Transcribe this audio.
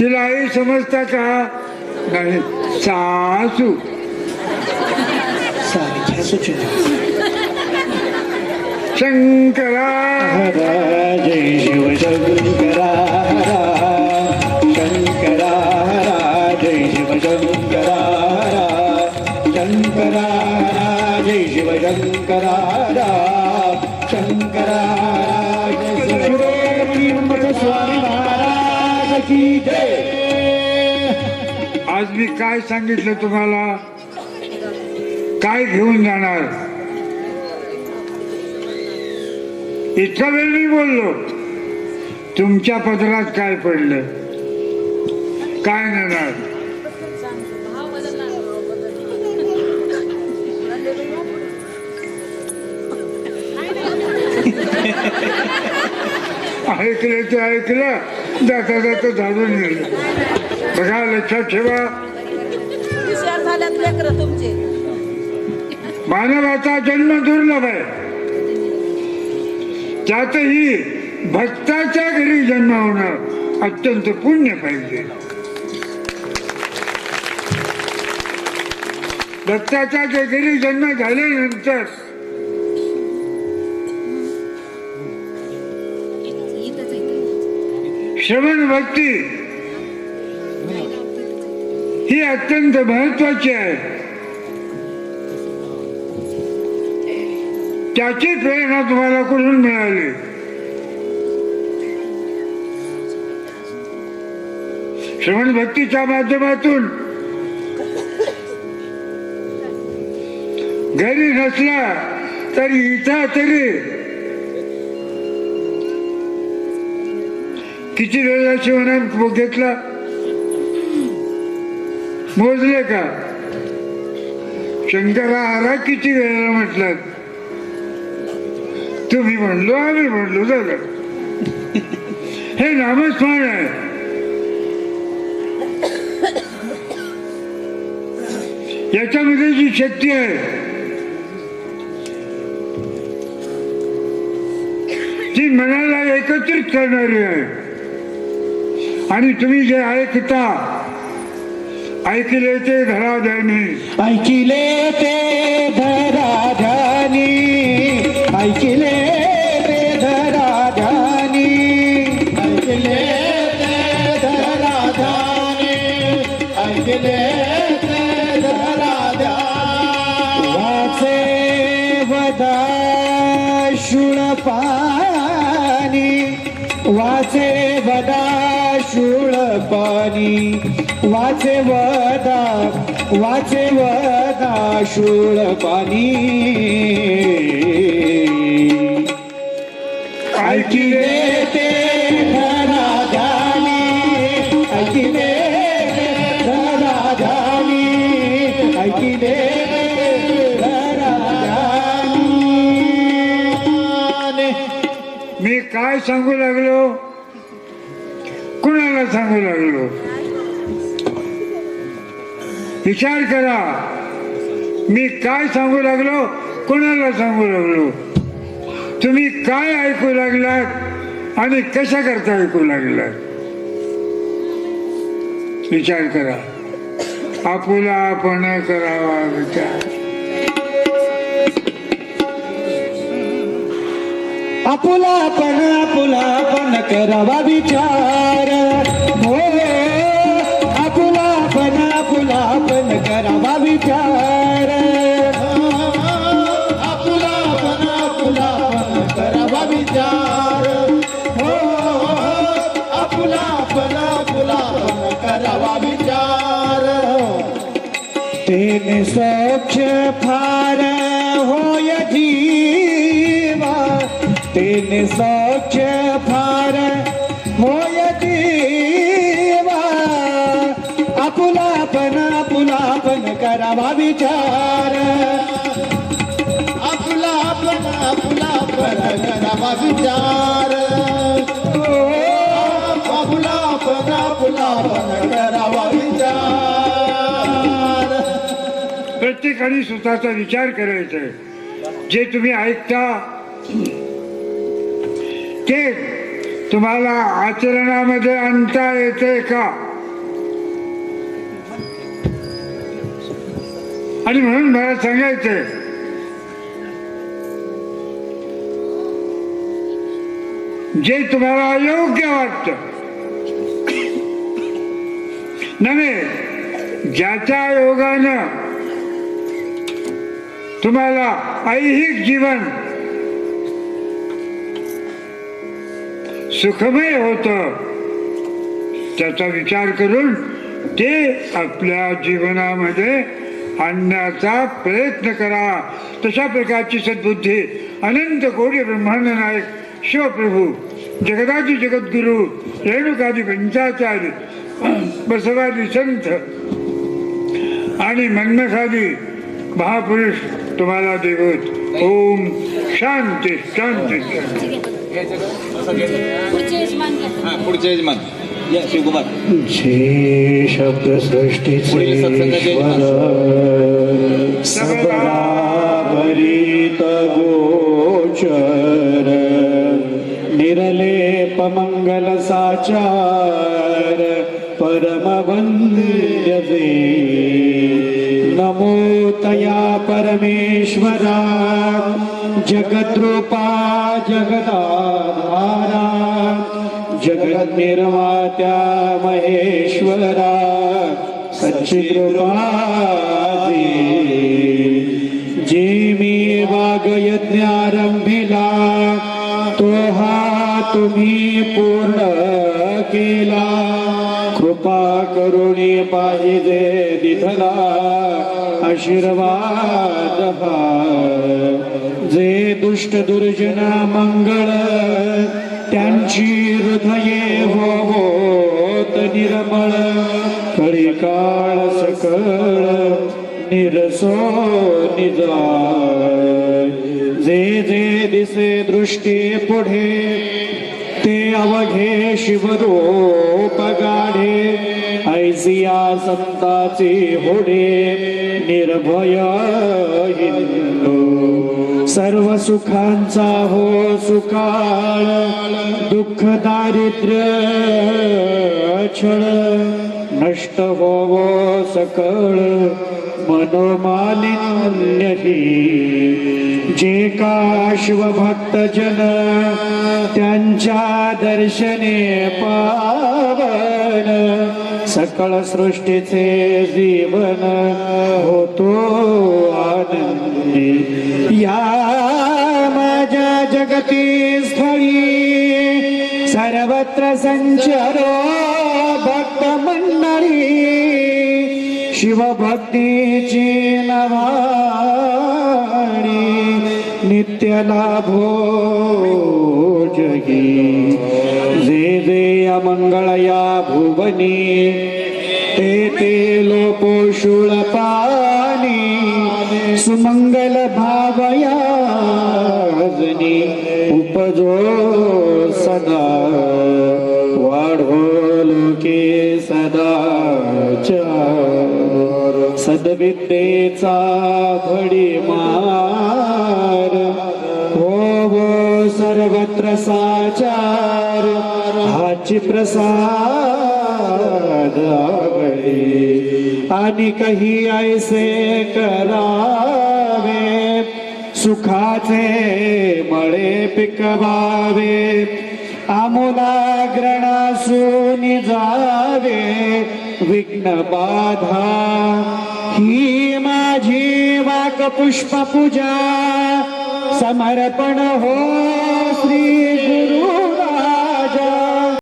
तिला आई समजता का? नाही. सासू. सारख्या सूचना शंकरा. जय शिव शंकरा शंकरा जय शिव शंकरा शंकरा जय शिव शंकरा. काय सांगितलं तुम्हाला? काय घेऊन जाणार? इतका वेळ मी बोललो. तुमच्या पदरात काय पडलं? काय नेणार? ऐकलं ते ऐकलं जाता जाता झाडून गेलं बघा लक्षात ठेवा. लेकरं तुमचे. मानवाचा जन्म दुर्लभ आहे. त्यातही भक्ताच्या घरी जन्म होणं अत्यंत पुण्य पाहिजे. भक्ताच्या घरी जन्म झाल्यानंतर श्रवण भक्ती ही अत्यंत महत्वाची आहे. त्याची प्रेरणा तुम्हाला कुठून मिळाली? श्रवण भक्तीच्या माध्यमातून. घरी नसला तरी इथं तरी. किती वेळा शिवना घेतला? मोजले का? शंकरा आला किती वेळेला म्हटलं? तुम्ही म्हणलो आम्ही म्हणलो झालं. हे नामस्मरण आहे. याच्यामध्ये जी शक्ती आहे ती मनाला एकत्रित करणारी आहे. आणि तुम्ही जे ऐकता ऐकले ते घराध्यानी ऐकिले ते धराधानी ऐकिले ते धराधानी ऐकिले ते धराधानी ऐकिले ते धराधानी वाचे वदा शुळ पाणी. वाचे वदा शुळ वाचे वदा वाचे वदा शूळ पाणी. ऐकिले ते धराधानी ऐकी ते धराधानी ऐकिले धराधानी. मी काय सांगू लागलो? कुणाला सांगू लागलो? विचार करा. मी काय सांगू लागलो? कोणाला सांगू लागलो? तुम्ही काय ऐकू लागलात? आणि कशा करता ऐकू लागलात? विचार करा. आपुला आपण करावा विचार. आपुला आपण आपुला आपण करावा विचार. विचार. आपुला पण आपुला पण करावा विचार हो आपुला पण आपुला पण करावा विचार तेने स्वच्छ फार होय जीवा. तेने स्वच्छ फार करावा विचार. आपला आपला आपला पण करावा विचार. आपला आपला आपला करावा विचार. प्रत्येकाने स्वतःचा विचार करायचा आहे. जे तुम्ही ऐकता ते तुम्हाला आचरणामध्ये आणता येते का? आणि म्हणून मला सांगायचंय जे तुम्हाला अयोग्य वाटत नाही ज्याच्या योगानं तुम्हाला ऐहिक जीवन सुखमय होत त्याचा विचार करून ते आपल्या जीवनामध्ये आणण्याचा प्रयत्न करा. तशा प्रकारची सद्बुद्धी अनंत कोटी ब्रह्मांड नायक शिवप्रभू जगदादी जगद्गुरु रेणुकादी पंचाचार्य बसवादी संत आणि मन्मथादी महापुरुष तुम्हाला देवत. ओम शांती शांती. शांती पुढचे यजमान. या शिवकुमार. जे शब्द सृष्टीचे पुढील सत्संगाचे ईश्वर सबरावरित गोचर निरलेप मंगल साचार परम वंद्यते नमो तया परमेश्वरा जगद्रूपा जगदाधारा। जगन्निर्मात्या महेश्वरा सच्चिद्रूपादी जे मी वागयज्ञारंभिला तो हा तुम्ही पूर्ण केला। कृपा करुणी पाहिजे दिधला आशीर्वाद जे दुष्ट दुर्जना मंगळ त्यांची हृदये होत निर्मळ. कळी काळ सकळ निरसो निजा जे जे दिसे दृष्टी पुढे ते अवघे शिवरूप गाढे ऐसिया संताची होडे निर्भय हिंदू. सर्व सुखांचा हो सुकाळ दुःख दारिद्र्य छळ नष्ट होवो सकळ. मनोमालिन्यही जे का शिवभक्त जन त्यांच्या दर्शने पावन सकळ सृष्टीचे जीवन होतो आनंदी. या माझ्या जगती स्थळी सर्वत्र संचरो शिवभक्तीची नवाणी नित्य लाभो जगी जे जे अमंगळया भुवनी ते ते लोपोषुळ पाणी सुमंगल भावया उपजो सदा. सद्विद्येचा भडी मार हो हो सर्वत्र साचार हाची प्रसाद आणि काही ऐसे करावे सुखाचे मळे पिकवावे. आमूलाग्रणासून जावे विघ्न बाधा ही माझी वाक पुष्प पूजा समर्पण हो श्री